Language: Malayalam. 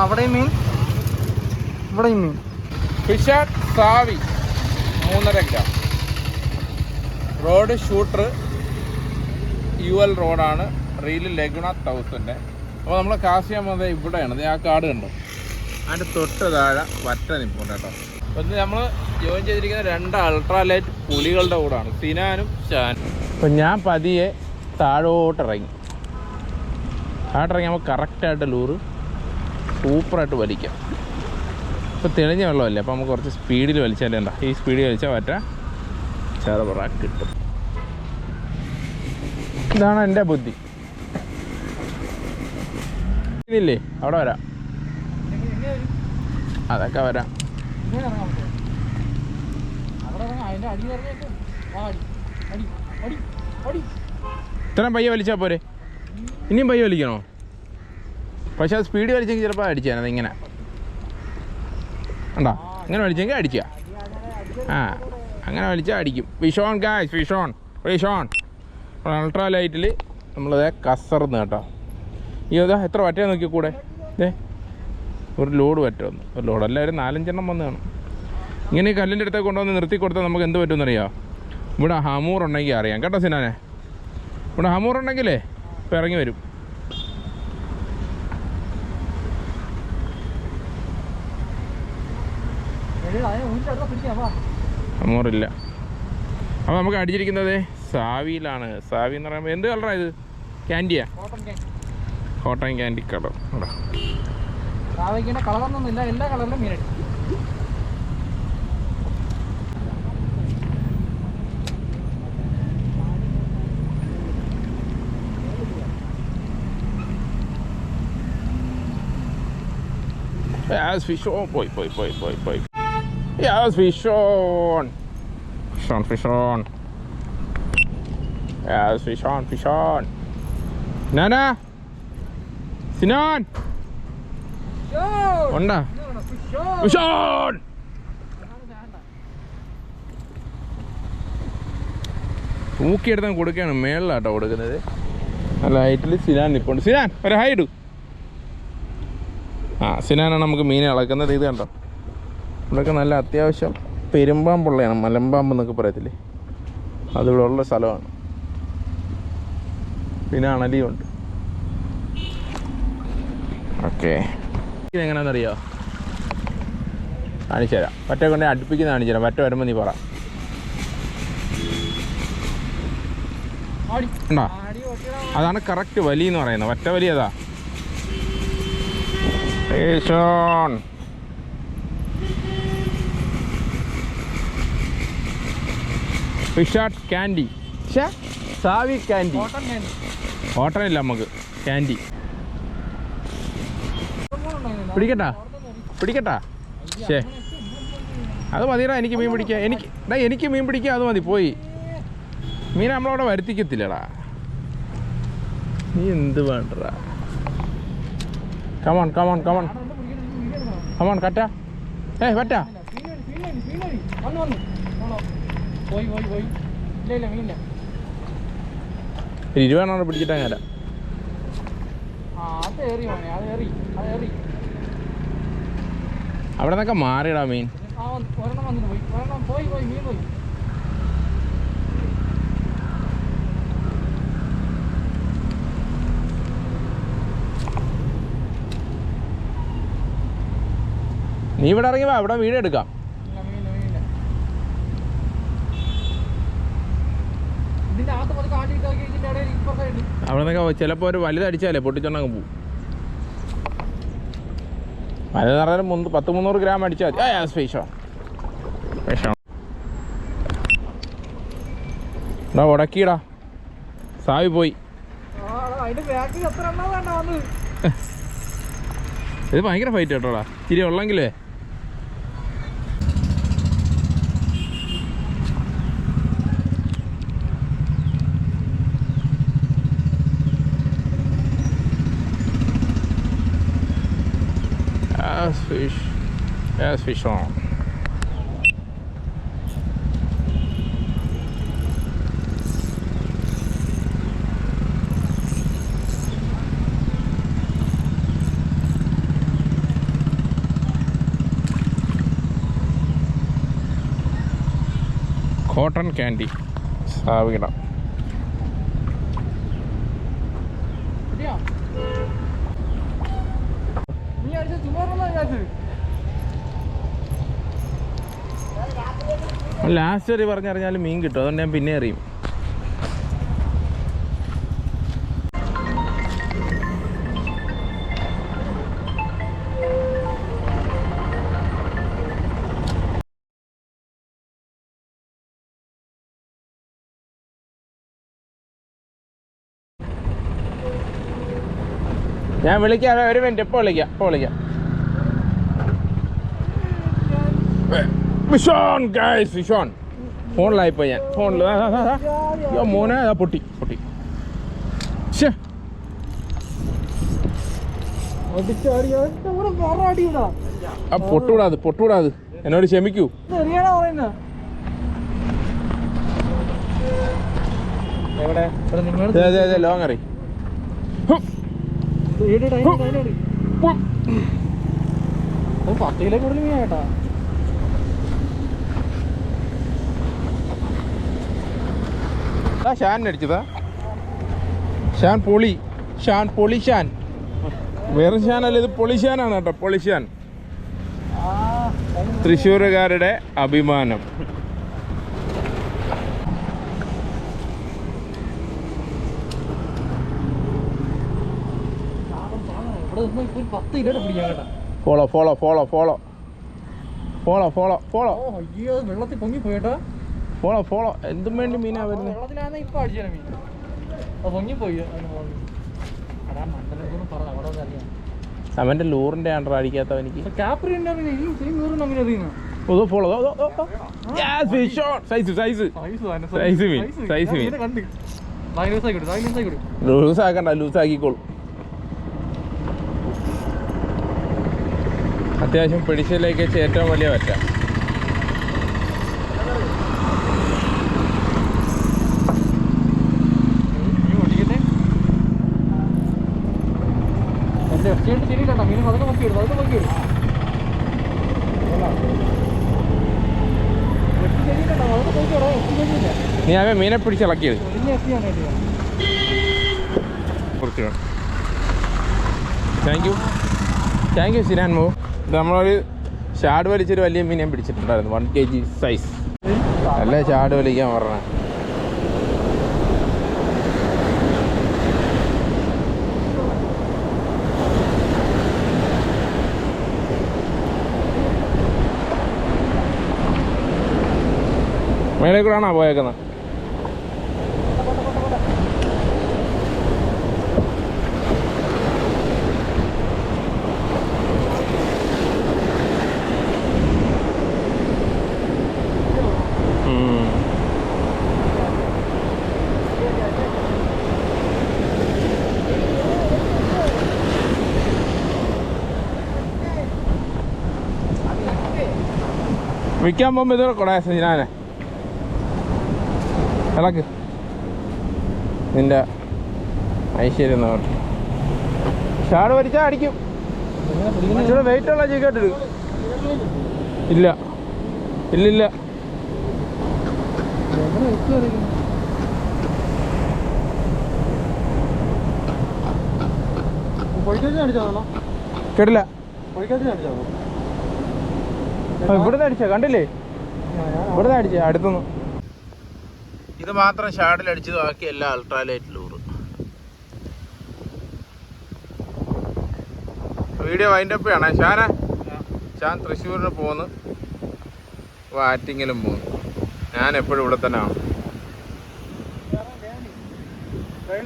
അവിടെയും ഇവിടെയും മീൻ. ഫിഷ് സാവി മൂന്നര gram. Road shooter U L റോഡാണ്. റീൽ ലഗുണ തൗസന്റെ അപ്പോൾ നമ്മൾ കാശ് ചെയ്യാൻ ഇവിടെയാണ്. ആ കാട് കണ്ടോ? അതിന്റെ തൊട്ട് താഴെ വറ്റ നിൽപ്പുണ്ട് കേട്ടോ. അപ്പോൾ ഇന്ന് നമ്മൾ ജോയിൻ ചെയ്തിരിക്കുന്ന രണ്ട് അൾട്രാലൈറ്റ് പുലികളുടെ കൂടാണ്. സിനാനും ഷാനും അപ്പോൾ ഞാൻ പതിയെ താഴോട്ടിറങ്ങി. താഴോട്ടിറങ്ങി നമ്മൾ കറക്റ്റായിട്ട് ലൂറ്. സൂപ്പറായിട്ട് വലിക്കാം. ഇപ്പോൾ തെളിഞ്ഞ വെള്ളമല്ലേ? അപ്പോൾ നമുക്ക് കുറച്ച് സ്പീഡിൽ വലിച്ചാലേ എന്താ? ഈ സ്പീഡിൽ വലിച്ചാൽ പറ്റ ചെറുപറ കിട്ടും. ഇതാണ് എന്റെ ബുദ്ധി. ഇതില്ലേ? അവിടെ വരാം. അതൊക്കെ വരാം. ഇത്രയും പയ്യെ വലിച്ചാൽ പോരെ? ഇനിയും പയ്യെ വലിക്കണോ? പക്ഷെ അത് സ്പീഡ് വലിച്ചെങ്കിൽ ചിലപ്പോൾ അടിച്ചാൽ അത് ഇങ്ങനെ ഉണ്ടോ ഇങ്ങനെ വലിച്ചെങ്കിൽ അടിക്കുക ആ അങ്ങനെ വലിച്ചാൽ അടിക്കും. വിഷോൺ ഗായ്സ് വിഷോൺ വിഷോൺ. അൾട്രാ ലൈറ്റിൽ നമ്മളത് കസർന്ന് കേട്ടോ. ഈ ഇതാ എത്ര വറ്റേ നോക്കി കൂടെ? ഏ ഒരു ലോഡ് വറ്റുമെന്ന് ഒരു ലോഡ് എല്ലാവരും നാലഞ്ചെണ്ണം വന്ന് കാണും. ഇങ്ങനെ ഈ കല്ലിന്റെ അടുത്തേക്ക് കൊണ്ടുവന്ന് നിർത്തി കൊടുത്താൽ നമുക്ക് എന്ത് പറ്റുമെന്നറിയോ? ഇവിടെ ഹമൂർ ഉണ്ടെങ്കിൽ അറിയാം. കേട്ടോ സിനാനെ? ഇവിടെ ഹമൂർ ഉണ്ടെങ്കിലേ ഇപ്പം ഇറങ്ങി വരും. പിടിക്കാം അപ്പോൾ നമുക്ക് അടിച്ചിരിക്കുന്നത് സാവിയിലാണ്. സാവി എന്ന് പറയുമ്പോൾ എന്ത് കളറാ ഇത്? ക്യാൻഡിയാ? കോട്ടൺ ക്യാൻഡി കളർ കളറൊന്നുമില്ല എല്ലാ കളറിലും മീനടി Yes, fish on. Boy, boy, boy, boy, boy. Yes, fish on. Fish on, fish on. Yes, fish on, fish on. Nana. Sinan ഉണ്ടാ ഫിഷ് ഓൺ തൂക്കിയെടുത്ത് കൊടുക്കുകയാണ് മേളിലാട്ടോ കൊടുക്കുന്നത്. നല്ല ഹൈറ്റിൽ സിനാൻ നിൽപ്പുണ്ട് സിനാൻ ഒരു ഹൈ ഇടൂ. ആ സിനാനാണ് നമുക്ക് മീൻ ഇളക്കുന്നത് ഇത് കണ്ടോ? ഇവിടെയൊക്കെ നല്ല അത്യാവശ്യം പെരുമ്പാമ്പുള്ളതാണ് മലമ്പാമ്പ് എന്നൊക്കെ പറയത്തില്ലേ? അതിവിടെ ഉള്ള സ്ഥലമാണ്. പിന്നെ അണലിയുണ്ട് ഓക്കെ. ഇതെങ്ങനെയാണെന്നറിയോ കാണിച്ചു തരാം. പറ്റ കൊണ്ട് അടുപ്പിക്കുന്ന കാണിച്ചു തരാം. പറ്റ വരുമ്പോൾ നീ പറ. അതാണ് കറക്റ്റ് വലി എന്ന് പറയുന്നത്. ഒറ്റ വലി അതാ ഏഷോൺ ഫിഷാട്ട് കാൻഡി സാവി കാൻഡി ഓട്ടൻ ഇല്ല നമുക്ക്. കാൻഡി പിടിക്കട്ടാ? പിടിക്കട്ടാ? ശേ അത് മതിടാ എനിക്ക് മീൻ പിടിക്കുക എനിക്ക് ഡാ എനിക്ക് മീൻ പിടിക്കുക അത് മതി പോയി. മീൻ നമ്മളവിടെ വരുത്തിക്കത്തില്ലടാ. നീ എന്ത് വേണ്ടടാ? Come on come on come on come on കറ്റാ. ഏ പറ്റാ. പോയി പോയി പോയി. ഇല്ല ഇല്ല മീനില്ല. ഒരു ഇരുപതെണ്ണം പിടിച്ചിട്ടാ ഞാൻ അവിടെ നിന്നൊക്കെ മാറിയിടാ മീൻ. നീ ഇവിടെ ഇറങ്ങി അവിടെ വീട് എടുക്കാം. അവിടെ നിന്നൊക്കെ ചിലപ്പോൾ ഒരു വലുതടിച്ചാലേ പൊട്ടിച്ചോണ്ടങ്ങ് പോവും. വലുത് പറഞ്ഞാൽ മുന്ന് പത്ത് മുന്നൂറ് ഗ്രാം അടിച്ചാൽ മതി. ആ സ്പേഷോ സ്പേഷോ എടാ ഉടക്കിടാ സാവി പോയി. ഇത് ഭയങ്കര ഫൈറ്റ് കേട്ടോടാ ഇച്ചിരി ഉള്ളെങ്കിലേ. That's fish. That's fish on. cotton candy. സാവിട ലാസ്റ്റ് വരെ പറഞ്ഞറിഞ്ഞാൽ മീൻ കിട്ടും. അതുകൊണ്ട് ഞാൻ പിന്നെ അറിയും ഞാൻ വിളിക്കാം. ഒരു മിനിറ്റ്. ഇപ്പോൾ വിളിക്കാം. ഇപ്പോൾ വിളിക്കാം. വിഷോൺ ഗൈസ് വിഷോൺ ഫോണിലായിപ്പോ ഞാൻ ഫോണിൽ അയ്യോ മോനെ അതാ പൊട്ടി പൊട്ടി ആ പൊട്ടുകൂടാത് പൊട്ടുകൂടാത് എന്നോട് ക്ഷമിക്കൂ ലോങ് അറി പത്ത് കിലോ കൂടുതൽ മീനാ കേട്ടാ ആ ഷാൻ അടിച്ചതാ. ഷാൻ പൊളി. ഷാൻ പൊളി ഷാൻ. വേറെ ഷാനല്ല ഇത് പൊളി ഷാനാണ് കേട്ടോ പൊളി ഷാൻ. ആ തൃശ്ശൂരുകാരുടെ അഭിമാനം. Follow follow follow follow follow follow follow അയ്യോ വെള്ളത്തിൽ പൊങ്ങി പോയിട്ടാ ഫോളോ ഫോളോ എന്തും വേണ്ടി മീനാ വരുന്നത് വെള്ളത്തിലാണ് ഇപ്പൊ അടിച്ചാണ് മീൻ. അവന്റെ ലൂറിന്റെ ആണ്ടർ അടിക്കാത്ത എനിക്ക്. ലൂസ് ആക്കണ്ട ലൂസ് ആക്കിക്കോളൂ. അത്യാവശ്യം പിടിച്ചതിലേക്ക് ഏറ്റവും വലിയ പറ്റ നീ ഓടിക്കട്ടെ എന്റെ ഒച്ചയായിട്ട് ശരിയില്ല മീൻ അതൊക്കെ നോക്കി വിടും അതൊക്കെ നോക്കി വിടും ഒച്ച ശരിയില്ല അതൊക്കെ നോക്കി വിടാം ഒച്ച ശരിയില്ല നീ അവൻ മീനെ പിടിച്ചിളക്കിയത് ഇളക്കിയത്. Thank you thank you Sinan മോ ഇത് നമ്മളൊരു ഷാഡ് വലിച്ചൊരു വലിയ മീനെ പിടിച്ചിട്ടുണ്ടായിരുന്നു. വൺ കെ ജി സൈസ് അല്ല ഷാഡ് വലിക്കാൻ പറഞ്ഞ. മേലെ കൂടാണോ പോയേക്കുന്നത്? വിൽക്കാൻ പോകുമ്പോൾ ഇതൊക്കെ കൊടേ സജിനാനെ ഇളക്ക് നിന്റെ ഐശ്വര്യം നോട്ട് ഷാട് വലിച്ചാൽ അടിക്കും ഇച്ചിരി വെയിറ്റ് ഉള്ള ചീക്കട്ടിട് ഇല്ല. ഇല്ലില്ല. കേട്ടില്ല. ഇവിടുന്ന് അടിച്ച കണ്ടില്ലേ? ഇവിടുന്ന് അടിച്ച അടുത്തുനിന്ന്. ഇത് മാത്രം ഷാഡിൽ അടിച്ചത് ബാക്കി എല്ലാ അൾട്രാലൈറ്റ് ലൂറ് വീഡിയോ വൈൻഡപ്പ് ആണ്. ഷാന ഷാൻ തൃശ്ശൂരിന് പോന്ന്. ആറ്റിങ്ങിലും പോന്നു. ഞാൻ എപ്പോഴും ഇവിടെ തന്നെ ആണ്.